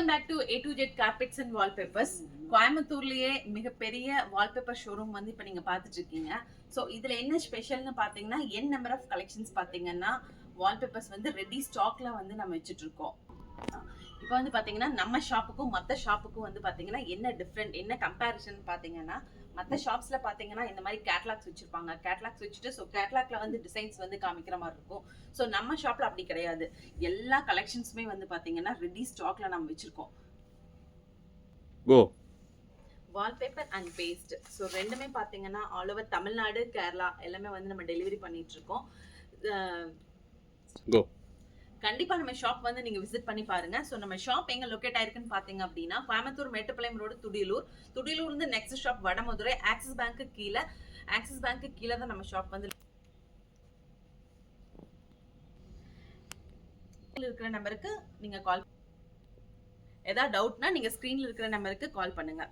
Welcome back to A to Z carpets and wallpapers கோயம்புத்தூர்லயே மிகப்பெரிய wallpaper showroom வந்து இப்போ நீங்க பார்த்துட்டு இருக்கீங்க. ஸோ இதுல என்ன ஸ்பெஷல்னு பார்த்தீங்கன்னா என் நம்பர் ஆஃப் கலெக்ஷன்ஸ் பார்த்தீங்கன்னா வால்பேப்பர்ஸ் வந்து ரெடி ஸ்டாக்ல வந்து நம்ம வச்சுட்டு இருக்கோம். இப்போ வந்து பார்த்தீங்கன்னா நம்ம ஷாப்புக்கும் மற்ற ஷாப்புக்கும் வந்து பார்த்தீங்கன்னா என்ன டிஃப்ரெண்ட் என்ன கம்பேரிசன் பார்த்தீங்கன்னா மற்ற ஷாப்ஸ்ல பார்த்தீங்கன்னா இந்த மாதிரி கேட்லாக்ஸ் வச்சிருப்பாங்க. கேட்லாக்ஸ் வச்சுட்டு ஸோ கேட்லாக்ல வந்து டிசைன்ஸ் வந்து காமிக்கிற மாதிரி இருக்கும். ஸோ நம்ம ஷாப்ல அப்படி கிடையாது. எல்லா கலெக்ஷன்ஸுமே வந்து பார்த்தீங்கன்னா ரெடி ஸ்டாக்ல நம்ம வச்சிருக்கோம். Go wallpaper and paste so ரெண்டுமே பார்த்தீங்கன்னா ஆல் ஓவர் தமிழ்நாடு கேரளா எல்லாமே வந்து நம்ம டெலிவரி பண்ணிட்டு இருக்கோம். கண்டிப்பா நம்ம ஷாப் வந்து நீங்க விசிட் பண்ணி பாருங்க. ஸோ நம்ம ஷாப் எங்க லொக்கேட் ஆயிருக்குன்னு பாத்தீங்க அப்படின்னா கோயம்புத்தூர் மேட்டுப்பாளையம் ரோடு துடியலூர். துடியலூர் இருந்து நெக்ஸ்ட் ஷாப் வடமதுரை ஆக்சிஸ் பேங்க்கு கீழே ஆக்சிஸ் பேங்க்கு கீழே தான் நம்ம ஷாப் வந்து இருக்கிற நம்பருக்கு நீங்க கால் ஏதாவது டவுட்னா நீங்க ஸ்கிரீன்ல இருக்கிற நம்பருக்கு கால் பண்ணுங்க.